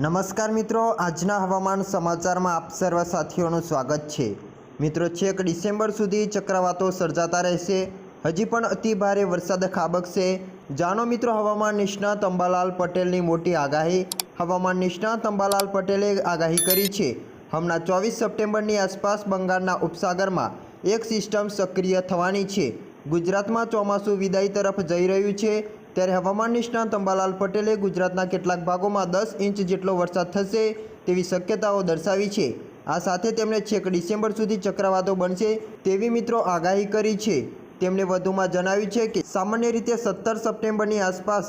નમસ્કાર મિત્રો, આજના હવામાન સમાચારમાં આપ સર્વ સાથીઓનું સ્વાગત છે. મિત્રો, છેક ડિસેમ્બર સુધી ચક્રવાતો સર્જાતા રહેશે. હજી પણ અતિ ભારે વરસાદ ખાબકશે. જાણો મિત્રો, હવામાન નિષ્ણાત અંબાલાલ પટેલની મોટી આગાહી. હવામાન નિષ્ણાત અંબાલાલ પટેલે આગાહી કરી છે. હમણાં ચોવીસ સપ્ટેમ્બરની આસપાસ બંગાળના ઉપસાગરમાં એક સિસ્ટમ સક્રિય થવાની છે. ગુજરાતમાં ચોમાસું વિદાય તરફ જઈ રહ્યું છે. ત્યારે હવામાન નિષ્ણાંત અંબાલાલ પટેલે ગુજરાતના કેટલાક ભાગોમાં દસ ઇંચ જેટલો વરસાદ થશે તેવી શક્યતાઓ દર્શાવી છે. આ સાથે તેમણે છેક ડિસેમ્બર સુધી ચક્રવાતો બનશે તેવી મિત્રો આગાહી કરી છે. તેમણે વધુમાં જણાવ્યું છે કે સામાન્ય રીતે સત્તર સપ્ટેમ્બરની આસપાસ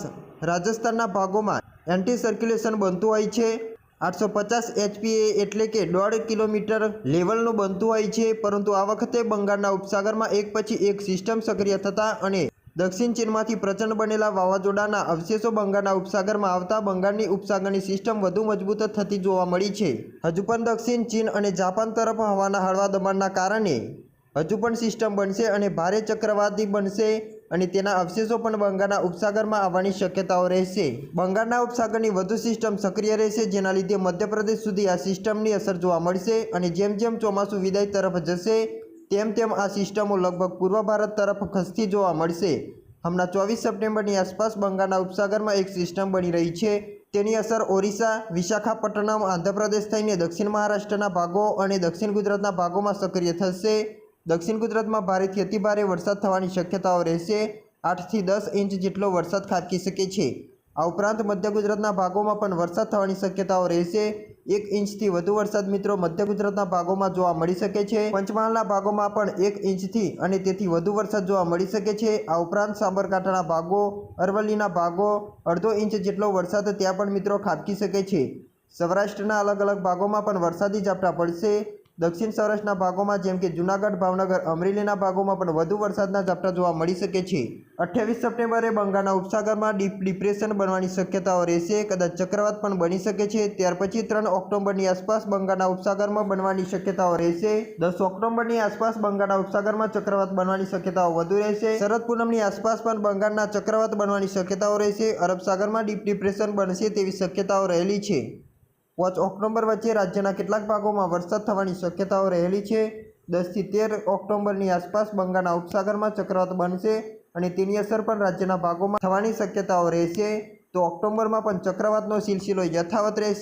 રાજસ્થાનના ભાગોમાં એન્ટી સર્ક્યુલેશન બનતું હોય છે. આઠસો પચાસ એચપીએ એટલે કે દોઢ કિલોમીટર લેવલનું બનતું હોય છે, પરંતુ આ વખતે બંગાળના ઉપસાગરમાં એક પછી એક સિસ્ટમ સક્રિય થતાં અને દક્ષિણ ચીનમાંથી પ્રચંડ બનેલા વાવાઝોડાના અવશેષો બંગાળના ઉપસાગરમાં આવતા બંગાળની ઉપસાગરની સિસ્ટમ વધુ મજબૂત થતી જોવા મળી છે. હજુ પણ દક્ષિણ ચીન અને જાપાન તરફ હવાના હળવા દબાણના કારણે હજુ પણ સિસ્ટમ બનશે અને ભારે ચક્રવાતી બનશે અને તેના અવશેષો પણ બંગાળના ઉપસાગરમાં આવવાની શક્યતાઓ રહેશે. બંગાળના ઉપસાગરની વધુ સિસ્ટમ સક્રિય રહેશે, જેના લીધે મધ્યપ્રદેશ સુધી આ સિસ્ટમની અસર જોવા મળશે અને જેમ જેમ ચોમાસું વિદાય તરફ જશે તેમ તેમ આ સિસ્ટમો લગભગ પૂર્વ ભારત તરફ ખસતી જોવા મળશે. હમણાં ચોવીસ સપ્ટેમ્બરની આસપાસ બંગાળના ઉપસાગરમાં એક સિસ્ટમ બની રહી છે. તેની અસર ઓરિસ્સા, વિશાખાપટ્ટનમ, આંધ્રપ્રદેશ થઈને દક્ષિણ મહારાષ્ટ્રના ભાગો અને દક્ષિણ ગુજરાતના ભાગોમાં સક્રિય થશે. દક્ષિણ ગુજરાતમાં ભારેથી અતિભારે વરસાદ થવાની શક્યતાઓ રહેશે. આઠથી દસ ઇંચ જેટલો વરસાદ ખાબકી શકે છે. આ ઉપરાંત મધ્ય ગુજરાતના ભાગોમાં પણ વરસાદ થવાની શક્યતાઓ રહેશે. એક ઇંચથી વધુ વરસાદ મિત્રો મધ્ય ગુજરાતના ભાગોમાં જોવા મળી શકે છે. પંચમહાલના ભાગોમાં પણ એક ઇંચથી અને તેથી વધુ વરસાદ જોવા મળી શકે છે. આ ઉપરાંત સાબરકાંઠાના ભાગો, અરવલ્લીના ભાગો, અડધો ઇંચ જેટલો વરસાદ ત્યાં પણ મિત્રો ખાબકી શકે છે. સૌરાષ્ટ્રના અલગ અલગ ભાગોમાં પણ વરસાદી ઝાપટા પડશે. દક્ષિણ સૌરાષ્ટ્રના ભાગોમાં જેમ કે જૂનાગઢ, ભાવનગર, અમરેલીના ભાગોમાં પણ વધુ વરસાદના ઝાપટા જોવા મળી શકે છે. અઠ્યાવીસ સપ્ટેમ્બરે બંગાળના ઉપસાગરમાં ડીપ ડિપ્રેશન બનવાની શક્યતાઓ રહેશે. કદાચ ચક્રવાત પણ બની શકે છે. ત્યાર પછી ત્રણ ઓક્ટોબરની આસપાસ બંગાળના ઉપસાગરમાં બનવાની શક્યતાઓ રહેશે. દસ ઓક્ટોબરની આસપાસ બંગાળના ઉપસાગરમાં ચક્રવાત બનવાની શક્યતાઓ વધુ રહેશે. શરદ પૂનમની આસપાસ પણ બંગાળના ચક્રવાત બનવાની શક્યતાઓ રહેશે. અરબ સાગરમાં ડીપ ડિપ્રેશન બનશે તેવી શક્યતાઓ રહેલી છે. પાંચ ઓક્ટોબર વચ્ચે રાજ્યના કેટલાક ભાગોમાં વરસાદ થવાની શક્યતાઓ રહેલી છે. દસથી તેર ઓક્ટોબરની આસપાસ બંગાળના ઉપસાગરમાં ચક્રવાત બનશે અને તેની અસર પણ રાજ્યના ભાગોમાં થવાની શક્યતાઓ રહેશે. તો ઓક્ટોબરમાં પણ ચક્રવાતનો સિલસિલો યથાવત રહેશે.